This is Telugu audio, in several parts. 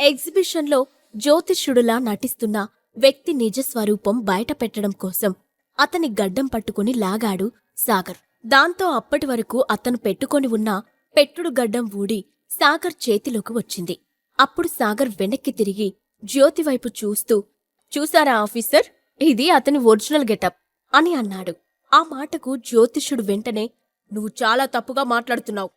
ఎగ్జిబిషన్లో జ్యోతిష్యుడులా నటిస్తున్న వ్యక్తి నిజస్వరూపం బయట పెట్టడం కోసం అతని గడ్డం పట్టుకుని లాగాడు సాగర్. దాంతో అప్పటి వరకు అతను పెట్టుకొని ఉన్న పెట్టుడు గడ్డం ఊడి సాగర్ చేతిలోకి వచ్చింది. అప్పుడు సాగర్ వెనక్కి తిరిగి జ్యోతివైపు చూస్తూ చూసారా ఆఫీసర్? ఇది అతని ఒరిజినల్ గెటప్ అని అన్నాడు. ఆ మాటకు జ్యోతిష్యుడు వెంటనే నువ్వు చాలా తప్పుగా మాట్లాడుతున్నావు.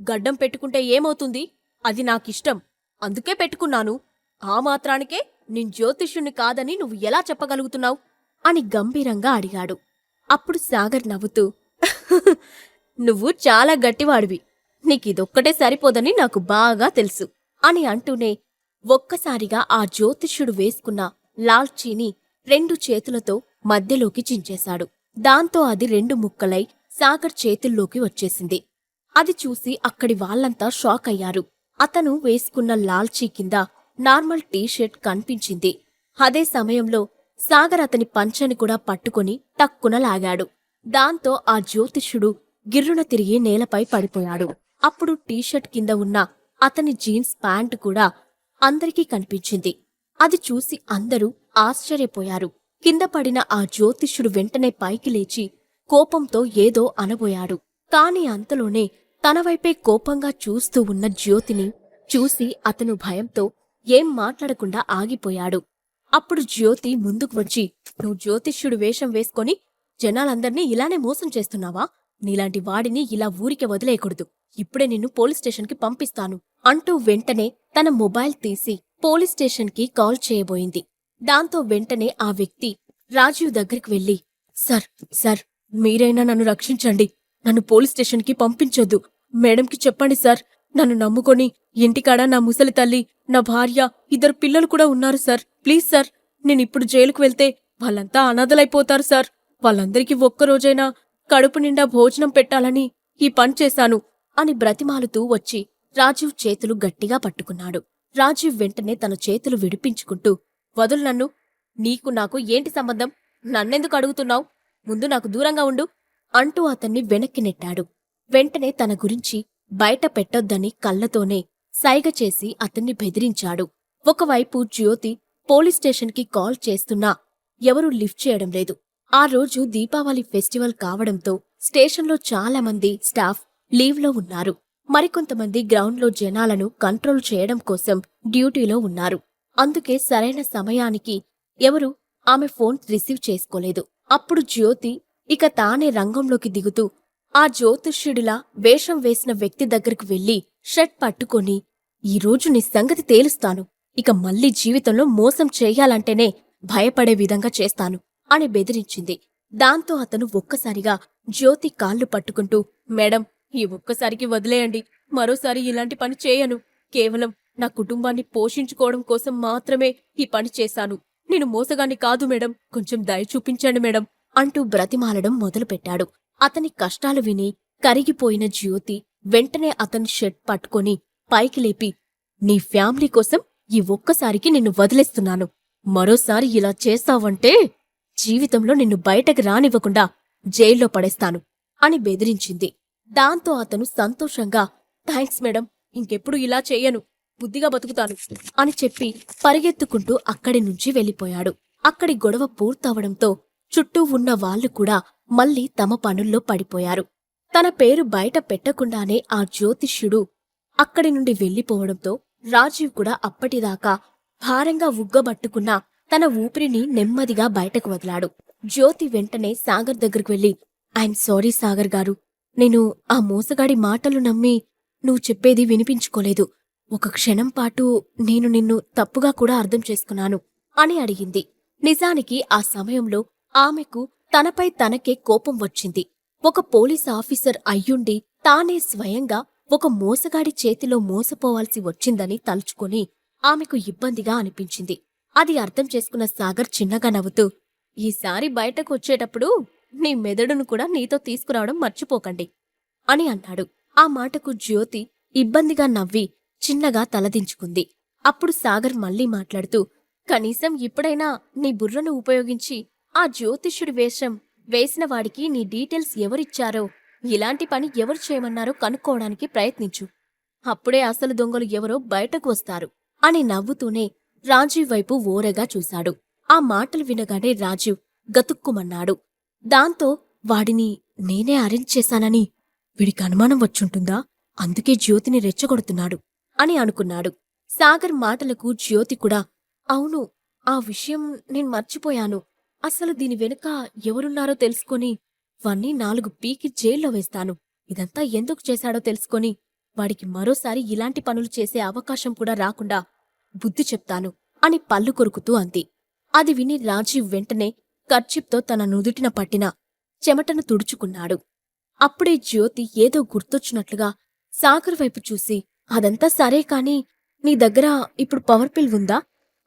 గడ్డం పెట్టుకుంటే ఏమవుతుంది? అది నాకిష్టం. అందుకే పెట్టుకున్నాను. ఆ మాత్రానికే నేను జ్యోతిష్యుణ్ణి కాదని నువ్వు ఎలా చెప్పగలుగుతున్నావు? అని గంభీరంగా అడిగాడు. అప్పుడు సాగర్ నవ్వుతూ నువ్వు చాలా గట్టివాడివి. నీకిదొక్కటే సరిపోదని నాకు బాగా తెలుసు అని అంటూనే ఒక్కసారిగా ఆ జ్యోతిష్యుడు వేసుకున్న లాల్చీని రెండు చేతులతో మధ్యలోకి చించేశాడు. దాంతో అది రెండు ముక్కలై సాగర్ చేతుల్లోకి వచ్చేసింది. అది చూసి అక్కడి వాళ్ళంతా షాక్ అయ్యారు అతను వేసుకున్న లాల్చీ కింద నార్మల్ టీషర్ట్ కనిపించింది. అదే సమయంలో సాగర్ అతని పంచని కూడా పట్టుకొని టక్కున లాగాడు. దాంతో ఆ జ్యోతిష్యుడు గిర్రున తిరిగి నేలపై పడిపోయాడు. అప్పుడు టీషర్ట్ కింద ఉన్న అతని జీన్స్ ప్యాంటు కూడా అందరికీ కనిపించింది. అది చూసి అందరూ ఆశ్చర్యపోయారు. కింద పడిన ఆ జ్యోతిష్యుడు వెంటనే పైకి లేచి కోపంతో ఏదో అనబోయాడు. కాని అంతలోనే తన వైపే కోపంగా చూస్తూ ఉన్న జ్యోతిని చూసి అతను భయంతో ఏం మాట్లాడకుండా ఆగిపోయాడు. అప్పుడు జ్యోతి ముందుకు వచ్చి నువ్వు జ్యోతిష్యుడు వేషం వేసుకొని జనాలందర్నీ ఇలానే మోసం చేస్తున్నావా? నీలాంటి వాడిని ఇలా ఊరికే వదిలేయకూడదు. ఇప్పుడే నిన్ను పోలీస్ స్టేషన్కి పంపిస్తాను అంటూ వెంటనే తన మొబైల్ తీసి పోలీస్ స్టేషన్కి కాల్ చేయబోయింది. దాంతో వెంటనే ఆ వ్యక్తి రాజీవ్ దగ్గరికి వెళ్ళి సార్ సార్ మీరైనా నన్ను రక్షించండి. నన్ను పోలీస్ స్టేషన్కి పంపించొద్దు. మేడంకి చెప్పండి సార్. నన్ను నమ్ముకొని ఇంటికాడ నా ముసలి తల్లి నా భార్య ఇద్దరు పిల్లలు కూడా ఉన్నారు సార్. ప్లీజ్ సార్ నేనిప్పుడు జైలుకు వెళ్తే వాళ్ళంతా అనాథలైపోతారు సార్. వాళ్ళందరికీ ఒక్కరోజైనా కడుపు నిండా భోజనం పెట్టాలని ఈ పని చేశాను అని బ్రతిమాలుతూ వచ్చి రాజీవ్ చేతులు గట్టిగా పట్టుకున్నాడు. రాజీవ్ వెంటనే తన చేతులు విడిపించుకుంటూ వదులు నన్ను. నీకు నాకు ఏంటి సంబంధం? నన్నెందుకు అడుగుతున్నావు? ముందు నాకు దూరంగా ఉండు అంటూ అతన్ని వెనక్కి నెట్టాడు. వెంటనే తన గురించి బయట పెట్టొద్దని కళ్ళతోనే సైగ చేసి అతన్ని బెదిరించాడు. ఒకవైపు జ్యోతి పోలీస్ స్టేషన్కి కాల్ చేస్తున్నా ఎవరూ లిఫ్ట్ చేయడం లేదు. ఆ రోజు దీపావళి ఫెస్టివల్ కావడంతో స్టేషన్లో చాలా మంది స్టాఫ్ లీవ్లో ఉన్నారు. మరికొంతమంది గ్రౌండ్లో జనాలను కంట్రోల్ చేయడం కోసం డ్యూటీలో ఉన్నారు. అందుకే సరైన సమయానికి ఎవరూ ఆమె ఫోన్ రిసీవ్ చేసుకోలేదు. అప్పుడు జ్యోతి ఇక తానే రంగంలోకి దిగుతూ ఆ జ్యోతిష్యుడిలా వేషం వేసిన వ్యక్తి దగ్గరికి వెళ్ళి షర్ట్ పట్టుకొని ఈరోజు నీ సంగతి తేలుస్తాను. ఇక మళ్ళీ జీవితంలో మోసం చేయాలంటేనే భయపడే విధంగా చేస్తాను అని బెదిరించింది. దాంతో అతను ఒక్కసారిగా జ్యోతి కాళ్ళు పట్టుకుంటూ మేడం ఈ ఒక్కసారికి వదిలేయండి. మరోసారి ఇలాంటి పని చేయను. కేవలం నా కుటుంబాన్ని పోషించుకోవడం కోసం మాత్రమే ఈ పని చేశాను. నేను మోసగాన్ని కాదు మేడం. కొంచెం దయ చూపించండి మేడం అంటూ బ్రతిమాలడం మొదలుపెట్టాడు. అతని కష్టాలు విని కరిగిపోయిన జ్యోతి వెంటనే అతని షర్ట్ పట్టుకొని పైకి లేపి నీ ఫ్యామిలీ కోసం ఈ ఒక్కసారికి నిన్ను వదిలేస్తున్నాను. మరోసారి ఇలా చేస్తావంటే జీవితంలో నిన్ను బయటకు రానివ్వకుండా జైల్లో పడేస్తాను అని బెదిరించింది. దాంతో అతను సంతోషంగా థ్యాంక్స్ మేడం ఇంకెప్పుడు ఇలా చేయను. బుద్ధిగా బతుకుతాను అని చెప్పి పరిగెత్తుకుంటూ అక్కడి నుంచి వెళ్ళిపోయాడు. అక్కడి గొడవ పూర్తవడంతో చుట్టూ ఉన్న వాళ్ళు కూడా మళ్ళీ తమ పనుల్లో పడిపోయారు. తన పేరు బయట పెట్టకుండానే ఆ జ్యోతిష్యుడు అక్కడి నుండి వెళ్ళిపోవడంతో రాజీవ్ కూడా అప్పటిదాకా భారంగా ఉగ్గబట్టుకున్న తన ఊపిరిని నెమ్మదిగా బయటకు వదిలాడు. జ్యోతి వెంటనే సాగర్ దగ్గరికి వెళ్ళి ఐఎమ్ సారీ సాగర్ గారు. నేను ఆ మోసగాడి మాటలు నమ్మి నువ్వు చెప్పేది వినిపించుకోలేదు. ఒక క్షణం పాటు నేను నిన్ను తప్పుగా కూడా అర్థం చేసుకున్నాను అని అడిగింది. నిజానికి ఆ సమయంలో ఆమెకు తనపై తనకే కోపం వచ్చింది. ఒక పోలీస్ ఆఫీసర్ అయ్యుండి తానే స్వయంగా ఒక మోసగాడి చేతిలో మోసపోవాల్సి వచ్చిందని తలుచుకుని ఆమెకు ఇబ్బందిగా అనిపించింది. అది అర్థం చేసుకున్న సాగర్ చిన్నగా నవ్వుతూ ఈసారి బయటకు వచ్చేటప్పుడు నీ మెదడును కూడా నీతో తీసుకురావడం మర్చిపోకండి అని అన్నాడు. ఆ మాటకు జ్యోతి ఇబ్బందిగా నవ్వి చిన్నగా తలదించుకుంది. అప్పుడు సాగర్ మళ్ళీ మాట్లాడుతూ కనీసం ఇప్పుడైనా నీ బుర్రను ఉపయోగించి ఆ జ్యోతిష్యుడి వేషం వేసిన వాడికి నీ డీటెయిల్స్ ఎవరిచ్చారో? ఇలాంటి పని ఎవరు చేయమన్నారో కనుక్కోవడానికి ప్రయత్నించు. అప్పుడే అసలు దొంగలు ఎవరో బయటకు వస్తారు అని నవ్వుతూనే రాజీవ్ వైపు ఓరగా చూశాడు. ఆ మాటలు వినగానే రాజీవ్ గతుక్కుమన్నాడు. దాంతో వాడిని నేనే అరేంజ్ చేశానని వీడికి అనుమానం వచ్చుంటుందా? అందుకే జ్యోతిని రెచ్చగొడుతున్నాడు అని అనుకున్నాడు. సాగర్ మాటలకు జ్యోతి కూడా అవును ఆ విషయం నేను మర్చిపోయాను. అసలు దీని వెనుక ఎవరున్నారో తెలుసుకొని వాణ్ణి నాలుగు పీకి జైల్లో వేస్తాను. ఇదంతా ఎందుకు చేశాడో తెలుసుకొని వాడికి మరోసారి ఇలాంటి పనులు చేసే అవకాశం కూడా రాకుండా బుద్ధి చెప్తాను అని పళ్ళు కొరుకుతూ అంది. అది విని రాజీవ్ వెంటనే కర్చిప్తో తన నుదుటిన పట్టిన చెమటను తుడుచుకున్నాడు. అప్పుడే జ్యోతి ఏదో గుర్తొచ్చినట్లుగా సాగర్ వైపు చూసి అదంతా సరే కాని నీ దగ్గర ఇప్పుడు పవర్ పిల్ ఉందా?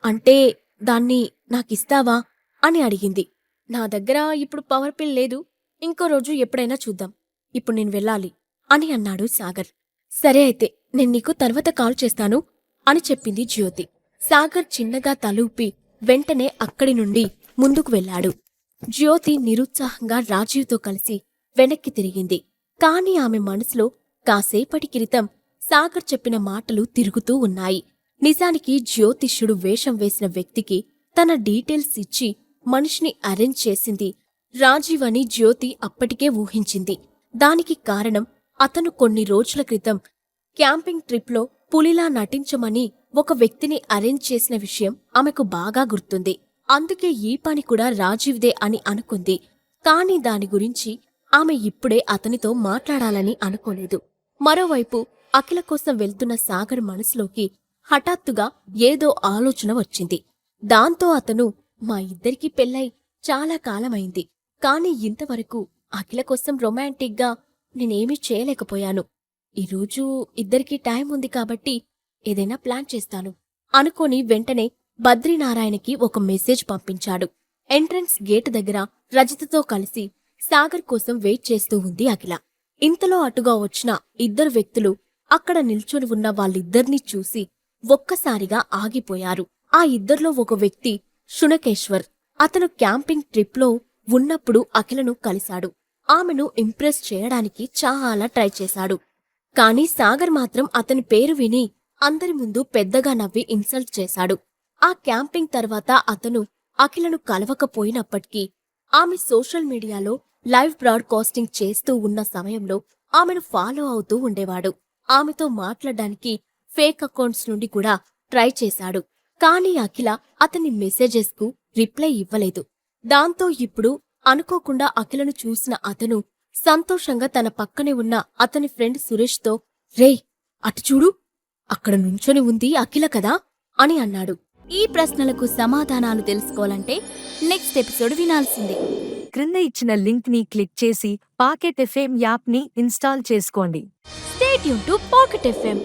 అంటే దాన్ని నాకిస్తావా? అని అడిగింది. నా దగ్గర ఇప్పుడు పవర్ పిల్ లేదు. ఇంకో రోజు ఎప్పుడైనా చూద్దాం. ఇప్పుడు నేను వెళ్ళాలి అని అన్నాడు సాగర్. సరే అయితే నేను నీకు తర్వాత కాల్ చేస్తాను అని చెప్పింది జ్యోతి. సాగర్ చిన్నగా తలూపి వెంటనే అక్కడి నుండి ముందుకు వెళ్ళాడు. జ్యోతి నిరుత్సాహంగా రాజీవ్తో కలిసి వెనక్కి తిరిగింది. కాని ఆమె మనసులో కాసేపటి క్రితం సాగర్ చెప్పిన మాటలు తిరుగుతూ ఉన్నాయి. నిజానికి జ్యోతిష్యుడు వేషం వేసిన వ్యక్తికి తన డీటెయిల్స్ ఇచ్చి మనిషిని అరేంజ్ చేసింది రాజీవ్ అని జ్యోతి అప్పటికే ఊహించింది. దానికి కారణం అతను కొన్ని రోజుల క్రితం క్యాంపింగ్ ట్రిప్లో పులిలా నటించమని ఒక వ్యక్తిని అరేంజ్ చేసిన విషయం ఆమెకు బాగా గుర్తుంది. అందుకే ఈ పని కూడా రాజీవ్దే అని అనుకుంది. కాని దాని గురించి ఆమె ఇప్పుడే అతనితో మాట్లాడాలని అనుకోలేదు. మరోవైపు అఖిల కోసం వెళ్తున్న సాగర్ మనసులోకి హఠాత్తుగా ఏదో ఆలోచన వచ్చింది. దాంతో అతను మా ఇద్దరికీ పెళ్ళై చాలా కాలమైంది. కాని ఇంతవరకు అఖిల కోసం రొమాంటిక్గా నేనేమీ చేయలేకపోయాను. ఈరోజు ఇద్దరికీ టైం ఉంది కాబట్టి ఏదైనా ప్లాన్ చేస్తాను. అనుకోని వెంటనే బద్రీనారాయణకి ఒక మెసేజ్ పంపించాడు. ఎంట్రన్స్ గేట్ దగ్గర రజితతో కలిసి సాగర్ కోసం వెయిట్ చేస్తూ ఉంది అఖిల. ఇంతలో అటుగా వచ్చిన ఇద్దరు వ్యక్తులు అక్కడ నిల్చొని ఉన్న వాళ్ళిద్దర్నీ చూసి ఒక్కసారిగా ఆగిపోయారు. ఆ ఇద్దర్లో ఒక వ్యక్తి శునకేశ్వర్ అతను క్యాంపింగ్ ట్రిప్లో ఉన్నప్పుడు అఖిలను కలిశాడు. ఆమెను ఇంప్రెస్ చేయడానికి చాలా ట్రై చేశాడు. కాని సాగర్ మాత్రం అతని పేరు విని అందరి ముందు పెద్దగా నవ్వి ఇన్సల్ట్ చేశాడు. ఆ క్యాంపింగ్ తర్వాత అతను అఖిలను కలవకపోయినప్పటికీ ఆమె సోషల్ మీడియాలో లైవ్ బ్రాడ్కాస్టింగ్ చేస్తూ ఉన్న సమయంలో ఆమెను ఫాలో అవుతూ ఉండేవాడు. ఆమెతో మాట్లాడడానికి ఫేక్ అకౌంట్స్ నుండి కూడా ట్రై చేశాడు. కానీ అఖిల అతని మెసేజెస్కు రిప్లై ఇవ్వలేదు. దాంతో ఇప్పుడు అనుకోకుండా అఖిలను చూసిన అతను సంతోషంగా తన పక్కనే ఉన్న అతని ఫ్రెండ్ సురేష్తో రేయ్ అటు చూడు అక్కడ నుంచొని ఉంది అఖిల కదా అని అన్నాడు. ఈ ప్రశ్నలకు సమాధానాలు తెలుసుకోవాలంటే నెక్స్ట్ ఎపిసోడ్ వినాల్సిందే. క్రింద ఇచ్చిన లింక్ని క్లిక్ చేసి పాకెట్ ఎఫ్ఎం యాప్ని ఇన్స్టాల్ చేసుకోండి. స్టేట్ యూన్ టు పాకెట్ ఎఫ్ఎం.